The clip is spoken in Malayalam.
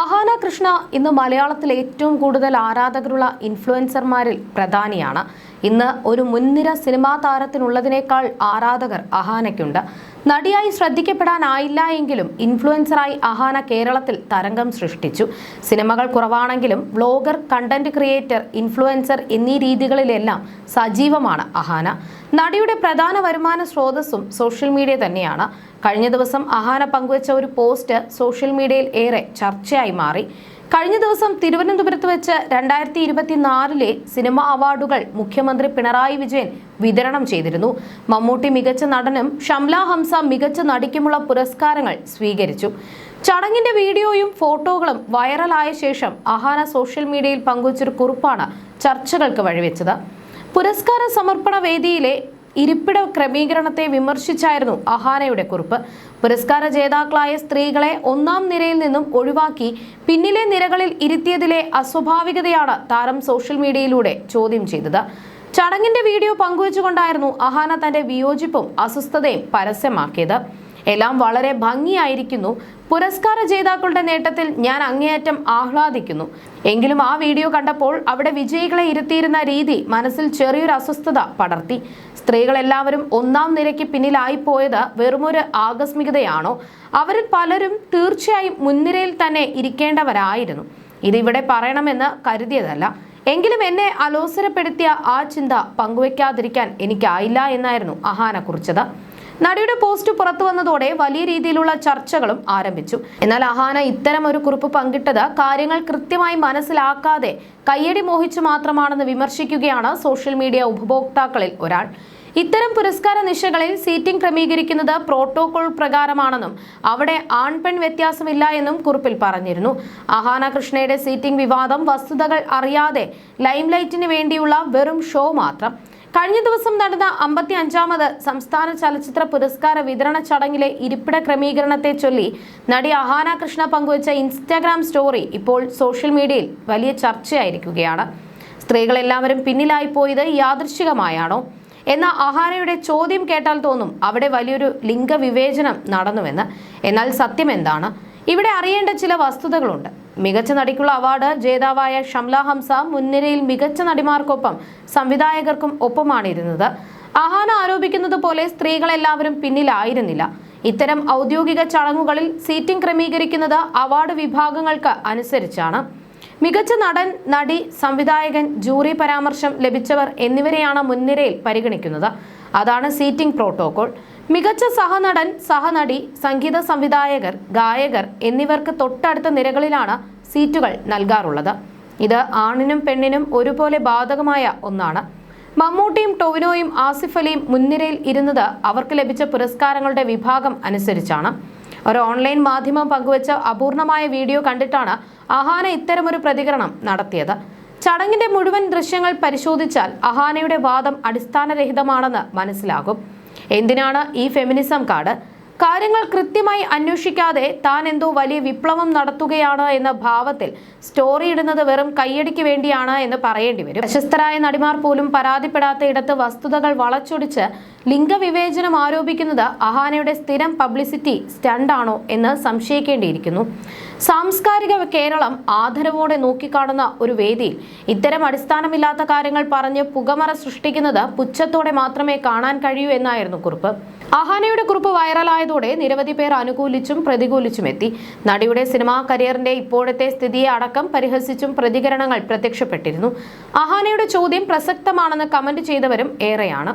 അഹാന കൃഷ്ണ ഇന്ന് മലയാളത്തിൽ ഏറ്റവും കൂടുതൽ ആരാധകരുള്ള ഇൻഫ്ലുവൻസർമാരിൽ പ്രധാനിയാണ്. ഇന്ന് ഒരു മുൻനിര സിനിമാ താരത്തിനുള്ളതിനേക്കാൾ ആരാധകർ അഹാനയ്ക്കുണ്ട് നടിയായി ശ്രദ്ധിക്കപ്പെടാനായില്ല എങ്കിലും ഇൻഫ്ലുവൻസറായി അഹാന കേരളത്തിൽ തരംഗം സൃഷ്ടിച്ചു. സിനിമകൾ കുറവാണെങ്കിലും വ്ലോഗർ കണ്ടന്റ് ക്രിയേറ്റർ ഇൻഫ്ലുവൻസർ എന്നീ രീതികളിലെല്ലാം സജീവമാണ് അഹാന നടിയുടെ പ്രധാന വരുമാന സ്രോതസ്സും സോഷ്യൽ മീഡിയ തന്നെയാണ്. കഴിഞ്ഞ ദിവസം അഹാന പങ്കുവച്ച ഒരു പോസ്റ്റ് സോഷ്യൽ മീഡിയയിൽ ഏറെ ചർച്ചയായി. മാറി. കഴിഞ്ഞ ദിവസം തിരുവനന്തപുരത്ത് വെച്ച് രണ്ടായിരത്തി ഇരുപത്തിനാലിലെ സിനിമ അവാർഡുകൾ മുഖ്യമന്ത്രി പിണറായി വിജയൻ വിതരണം ചെയ്തിരുന്നു. മമ്മൂട്ടി മികച്ച നടനും ഷംല ഹംസ മികച്ച നടിക്കുമുള്ള പുരസ്കാരങ്ങൾ സ്വീകരിച്ചു. ചടങ്ങിന്റെ വീഡിയോയും ഫോട്ടോകളും വൈറലായ ശേഷം അഹാന സോഷ്യൽ മീഡിയയിൽ പങ്കുവച്ചൊരു കുറിപ്പാണ് ചർച്ചകൾക്ക് വഴിവെച്ചത്. പുരസ്കാര സമർപ്പണ വേദിയിലെ ഇരിപ്പിട ക്രമീകരണത്തെ വിമർശിച്ചായിരുന്നു അഹാനയുടെ കുറിപ്പ്. പുരസ്കാര ജേതാക്കളായ സ്ത്രീകളെ ഒന്നാം നിരയിൽ നിന്നും ഒഴിവാക്കി പിന്നിലെ നിരകളിൽ ഇരുത്തിയതിലെ അസ്വാഭാവികതയാണ് താരം സോഷ്യൽ മീഡിയയിലൂടെ ചോദ്യം ചെയ്തത്. ചടങ്ങിന്റെ വീഡിയോ പങ്കുവച്ചുകൊണ്ടായിരുന്നു അഹാന തന്റെ വിയോജിപ്പും അസ്വസ്ഥതയും പരസ്യമാക്കിയത്. എല്ലാം വളരെ ഭംഗിയായിരിക്കുന്നു. പുരസ്കാര ജേതാക്കളുടെ നേട്ടത്തിൽ ഞാൻ അങ്ങേയറ്റം ആഹ്ലാദിക്കുന്നു. എങ്കിലും ആ വീഡിയോ കണ്ടപ്പോൾ അവിടെ വിജയികളെ ഇരുത്തിയിരുന്ന രീതി മനസ്സിൽ ചെറിയൊരു അസ്വസ്ഥത പടർത്തി. സ്ത്രീകളെല്ലാവരും ഒന്നാം നിരയ്ക്ക് പിന്നിലായി പോയത് വെറുമൊരു ആകസ്മികതയാണോ? അവരിൽ പലരും തീർച്ചയായും മുൻനിരയിൽ തന്നെ ഇരിക്കേണ്ടവരായിരുന്നു. ഇതിവിടെ പറയണമെന്ന് കരുതിയതല്ല. എങ്കിലും എന്നെ അലോസരപ്പെടുത്തിയ ആ ചിന്ത പങ്കുവെക്കാതിരിക്കാൻ എനിക്കായില്ല എന്നായിരുന്നു അഹാന കുറിച്ചത്. നടിയുടെ പോസ്റ്റ് പുറത്തു വന്നതോടെ വലിയ രീതിയിലുള്ള ചർച്ചകളും ആരംഭിച്ചു. എന്നാൽ അഹാന ഇത്തരം ഒരു കുറിപ്പ് പങ്കിട്ടത് കാര്യങ്ങൾ കൃത്യമായി മനസ്സിലാക്കാതെ കയ്യടി മോഹിച്ചു മാത്രമാണെന്ന് വിമർശിക്കുകയാണ് സോഷ്യൽ മീഡിയ ഉപഭോക്താക്കളിൽ ഒരാൾ. ഇത്തരം പുരസ്കാര നിശകളിൽ സീറ്റിംഗ് ക്രമീകരിക്കുന്നത് പ്രോട്ടോകോൾ പ്രകാരമാണെന്നും അവിടെ ആൺപെൺ വ്യത്യാസമില്ല എന്നും കുറിപ്പിൽ പറഞ്ഞിരുന്നു. അഹാന കൃഷ്ണയുടെ സീറ്റിംഗ് വിവാദം വസ്തുതകൾ അറിയാതെ ലൈംലൈറ്റിന് വേണ്ടിയുള്ള വെറും ഷോ മാത്രം. കഴിഞ്ഞ ദിവസം നടന്ന അമ്പത്തി അഞ്ചാമത് സംസ്ഥാന ചലച്ചിത്ര പുരസ്കാര വിതരണ ചടങ്ങിലെ ഇരിപ്പിട ക്രമീകരണത്തെ ചൊല്ലി നടി അഹാന കൃഷ്ണ പങ്കുവച്ച ഇൻസ്റ്റാഗ്രാം സ്റ്റോറി ഇപ്പോൾ സോഷ്യൽ മീഡിയയിൽ വലിയ ചർച്ചയായിരിക്കുകയാണ്. സ്ത്രീകളെല്ലാവരും പിന്നിലായി പോയത് യാദൃശികമായാണോ എന്ന അഹാനയുടെ ചോദ്യം കേട്ടാൽ തോന്നും അവിടെ വലിയൊരു ലിംഗവിവേചനം നടന്നുവെന്ന്. എന്നാൽ സത്യം എന്താണ്? ഇവിടെ അറിയേണ്ട ചില വസ്തുതകളുണ്ട്. മികച്ച നടിക്കുള്ള അവാർഡ് ജേതാവായ ഷംല ഹംസ മുൻനിരയിൽ മികച്ച നടിമാർക്കൊപ്പം സംവിധായകർക്കും ഒപ്പമാണിരുന്നത്. അഹാന ആരോപിക്കുന്നത് പോലെ സ്ത്രീകളെല്ലാവരും പിന്നിലായിരുന്നില്ല. ഇത്തരം ഔദ്യോഗിക ചടങ്ങുകളിൽ സീറ്റിംഗ് ക്രമീകരിക്കുന്നത് അവാർഡ് വിഭാഗങ്ങൾക്ക് അനുസരിച്ചാണ്. മികച്ച നടൻ നടി സംവിധായകൻ ജൂറി പരാമർശം ലഭിച്ചവർ എന്നിവരെയാണ് മുൻനിരയിൽ പരിഗണിക്കുന്നത്. അതാണ് സീറ്റിംഗ് പ്രോട്ടോകോൾ. മികച്ച സഹനടൻ സഹനടി സംഗീത സംവിധായകർ ഗായകർ എന്നിവർക്ക് തൊട്ടടുത്ത നിരകളിലാണ് സീറ്റുകൾ നൽകാറുള്ളത്. ഇത് ആണിനും പെണ്ണിനും ഒരുപോലെ ബാധകമായ ഒന്നാണ്. മമ്മൂട്ടിയും ടൊവിനോയും ആസിഫ് അലിയും മുൻനിരയിൽ ഇരുന്നത് അവർക്ക് ലഭിച്ച പുരസ്കാരങ്ങളുടെ വിഭാഗം അനുസരിച്ചാണ്. ഒരു ഓൺലൈൻ മാധ്യമം പങ്കുവച്ച അപൂർണമായ വീഡിയോ കണ്ടിട്ടാണ് അഹാന ഇത്തരമൊരു പ്രതികരണം നടത്തിയത്. ചടങ്ങിന്റെ മുഴുവൻ ദൃശ്യങ്ങൾ പരിശോധിച്ചാൽ അഹാനയുടെ വാദം അടിസ്ഥാനരഹിതമാണെന്ന് മനസ്സിലാകും. എന്തിനാണ് ഈ ഫെമിനിസം കാർഡ് കാര്യങ്ങൾ കൃത്യമായി അന്വേഷിക്കാതെ താൻ എന്തോ വലിയ വിപ്ലവം നടത്തുകയാണ് എന്ന ഭാവത്തിൽ സ്റ്റോറി ഇടുന്നത് വെറും കയ്യടിക്ക് വേണ്ടിയാണ് എന്ന് പറയേണ്ടി വരും. പ്രശസ്തരായ നടിമാർ പോലും പരാതിപ്പെടാത്ത ഇടത്ത് വസ്തുതകൾ വളച്ചൊടിച്ച് ലിംഗവിവേചനം ആരോപിക്കുന്നത് അഹാനയുടെ സ്ഥിരം പബ്ലിസിറ്റി സ്റ്റണ്ടാണോ എന്ന് സംശയിക്കേണ്ടിയിരിക്കുന്നു. സാംസ്കാരിക കേരളം ആദരവോടെ നോക്കിക്കാണുന്ന ഒരു വേദിയിൽ ഇത്തരം അടിസ്ഥാനമില്ലാത്ത കാര്യങ്ങൾ പറഞ്ഞ് പുകമറ സൃഷ്ടിക്കുന്നത് പുച്ഛത്തോടെ മാത്രമേ കാണാൻ കഴിയൂ എന്നായിരുന്നു കുറിപ്പ്. അഹാനയുടെ കുറിപ്പ് വൈറലായതോടെ നിരവധി പേർ അനുകൂലിച്ചും പ്രതികൂലിച്ചും എത്തി നടിയുടെ സിനിമാ കരിയറിന്റെ ഇപ്പോഴത്തെ സ്ഥിതിയെ അടക്കം പരിഹസിച്ചും പ്രതികരണങ്ങൾ പ്രത്യക്ഷപ്പെട്ടിരുന്നു. അഹാനയുടെ ചോദ്യം പ്രസക്തമാണെന്ന് കമന്റ് ചെയ്തവരും ഏറെയാണ്.